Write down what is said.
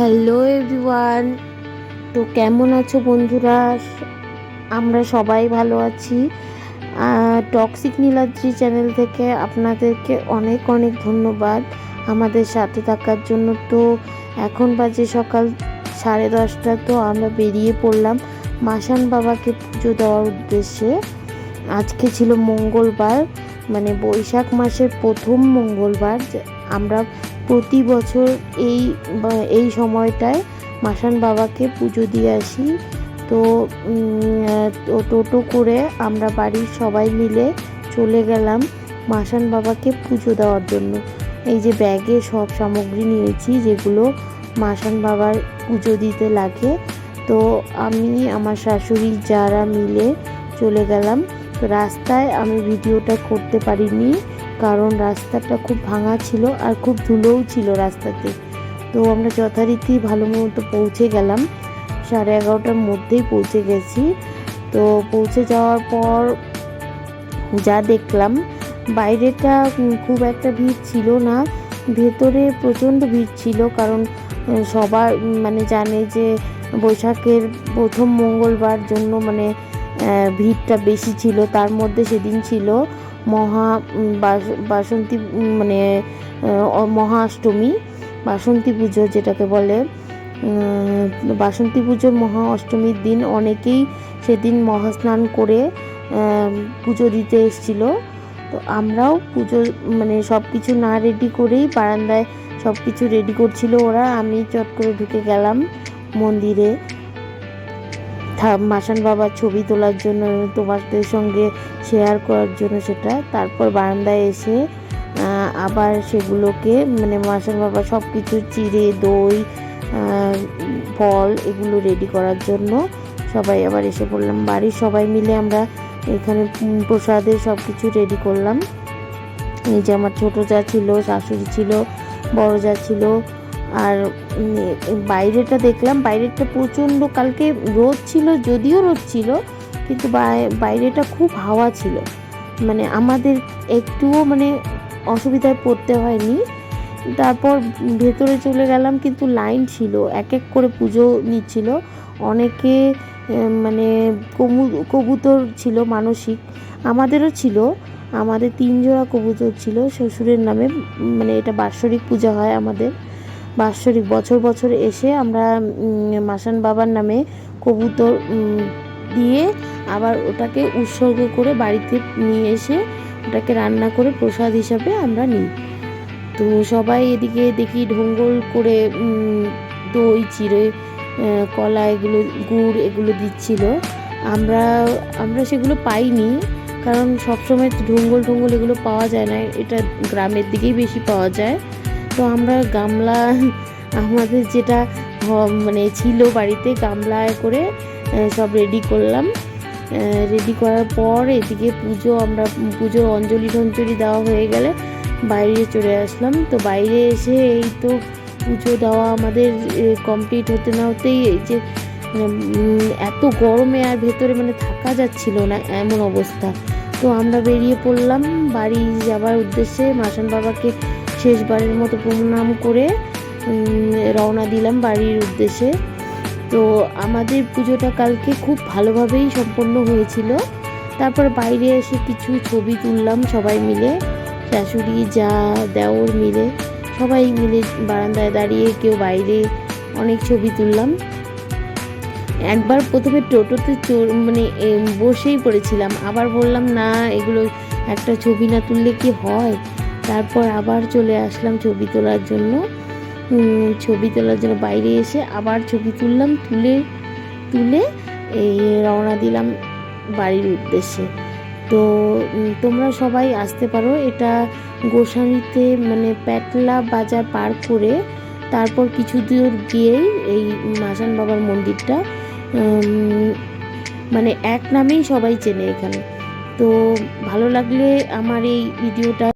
Hello everyone তো কেমন আছো বন্ধুরা? আমরা সবাই ভালো আছি। টক্সিক নীলাদ্রি চ্যানেল থেকে আপনাদেরকে অনেক অনেক ধন্যবাদ আমাদের সাথে থাকার জন্য। তো এখন বাজে সকাল সাড়ে দশটা, তো আমরা বেরিয়ে পড়লাম মাসান বাবাকে পুজো দেওয়ার উদ্দেশ্যে। আজকে ছিল মঙ্গলবার। মানে বৈশাখ মাসের প্রথম মঙ্গলবার আমরা প্রতি বছর এই এই সময়টায় মাসান বাবাকে পুজো দিয়ে আসি। তো টোটো করে আমরা বাড়ির সবাই মিলে চলে গেলাম মাসান বাবাকে পুজো দেওয়ার জন্য। এই যে ব্যাগে সব সামগ্রী নিয়েছি যেগুলো মাসান বাবার পুজো দিতে লাগে। তো আমি, আমার শাশুড়ি যারা মিলে চলে গেলাম। রাস্তায় আমি ভিডিওটা করতে পারিনি, কারণ রাস্তাটা খুব ভাঙা ছিল আর খুব ধুলোও ছিল রাস্তাতে। তো আমরা যথারীতি ভালো মতো পৌঁছে গেলাম। সাড়ে এগারোটার মধ্যেই পৌঁছে গেছি। তো পৌঁছে যাওয়ার পর যা দেখলাম, বাইরেটা খুব একটা ভিড় ছিল না। ভেতরে প্রচণ্ড ভিড় ছিল, কারণ সবার মানে জানে যে বৈশাখের প্রথম মঙ্গলবার জন্য মানে ভিড়টা বেশি ছিল। তার মধ্যে সেদিন ছিল মহা বাস- বাসন্তী মানে আহ, মহা অষ্টমী বাসন্তী পুজো যেটাকে বলে। বাসন্তী পুজোর মহা অষ্টমীর দিন অনেকেই সেদিন মহাস্নান করে পুজো দিতে এসেছিল। তো আমরাও পুজো মানে সব কিছু না রেডি করেই বারান্দায় সব কিছু রেডি করছিল ওরা। আমি চট করে ঢুকে গেলাম মন্দিরে। মাসান বাবার ছবি তোলার জন্য, তোমাদের সঙ্গে শেয়ার করার জন্য সেটা। তারপর বারান্দায় এসে আবার সেগুলোকে মানে মাসান বাবা সব কিছু চিড়ে, দই ফল এগুলো রেডি করার জন্য সবাই আবার এসে পড়লাম। বাড়ির সবাই মিলে আমরা এখানে প্রসাদের সব কিছু রেডি করলাম। এই যে আমার ছোটো যা ছিল, শাশুড়ি ছিল, বড় যা ছিল আর বাইরেটা দেখলাম বাইরেটা প্রচণ্ড কালকে রোদ ছিল, যদিও রোদ ছিল, কিন্তু বাই- বাইরেটা খুব হাওয়া ছিল। মানে আমাদের একটুও মানে অসুবিধায় পড়তে হয়নি। তারপর ভেতরে চলে গেলাম, কিন্তু লাইন ছিল এক এক করে পুজো নিচ্ছিল। অনেকে মানে কবু, কবুতর ছিল, মানসিক। আমাদেরও ছিল, আমাদের তিন জোড়া কবুতর ছিল, শ্বশুরের নামে মানে এটা বাৎসরিক পূজা হয় আমাদের। বাৎসরিক বছর বছর এসে আমরা মাসান বাবার নামে কবুতর দিয়ে আবার ওটাকে উৎসর্গ করে বাড়িতে নিয়ে এসে ওটাকে রান্না করে প্রসাদ হিসাবে আমরা নিই। তো সবাই এদিকে দেখি ঢোঙ্গল করে দই, চিড়ে কলা এগুলো, গুড় এগুলো দিচ্ছিল। আমরা আমরা সেগুলো পাইনি কারণ সবসময় ঢোঙ্গল ঢোঙ্গল এগুলো পাওয়া যায় না। এটা গ্রামের দিকেই বেশি পাওয়া যায়। তো আমরা গামলা, আমাদের যেটা মানে ছিল বাড়িতে গামলায় করে সব রেডি করলাম। রেডি করার পর এদিকে পুজো আমরা, পুজোর অঞ্জলি টঞ্জলি দেওয়া হয়ে গেলে বাইরে চলে আসলাম। তো বাইরে এসে এই তো পুজো দেওয়া আমাদের কমপ্লিট হতে না হতেই এই যে এত গরমে আর ভেতরে মানে থাকা যাচ্ছিল না এমন অবস্থা। তো আমরা বেরিয়ে পড়লাম, বাড়ি যাবার উদ্দেশ্যে মাসান বাবাকে শেষবারের মতো প্রণাম করে রওনা দিলাম বাড়ির উদ্দেশ্যে। তো আমাদের পুজোটা কালকে খুব ভালোভাবেই সম্পন্ন হয়েছিল। তারপর বাইরে এসে কিছু ছবি তুললাম সবাই মিলে। শাশুড়ি, যা, দেওর মিলে সবাই মিলে বারান্দায় দাঁড়িয়ে কেউ বাইরে অনেক ছবি তুললাম। একবার প্রথমে টোটোতে মানে বসেই পড়েছিলাম। আবার বললাম, না, এগুলো একটা ছবি না তুললে কি হয়? তারপর আবার চলে আসলাম ছবি তোলার জন্য। ছবি তোলার জন্য বাইরে এসে আবার ছবি তুললাম, তুলে তুলে এই রওনা দিলাম বাড়ির উদ্দেশ্যে। তো তোমরা সবাই আসতে পারো। এটা গোসানিতে মানে প্যাটলা বাজার পার করে তারপর কিছু দূর গিয়েই এই মাসান বাবার মন্দিরটা মানে এক নামেই সবাই চেনে এখানে। তো, ভালো লাগলে আমার এই ভিডিওটা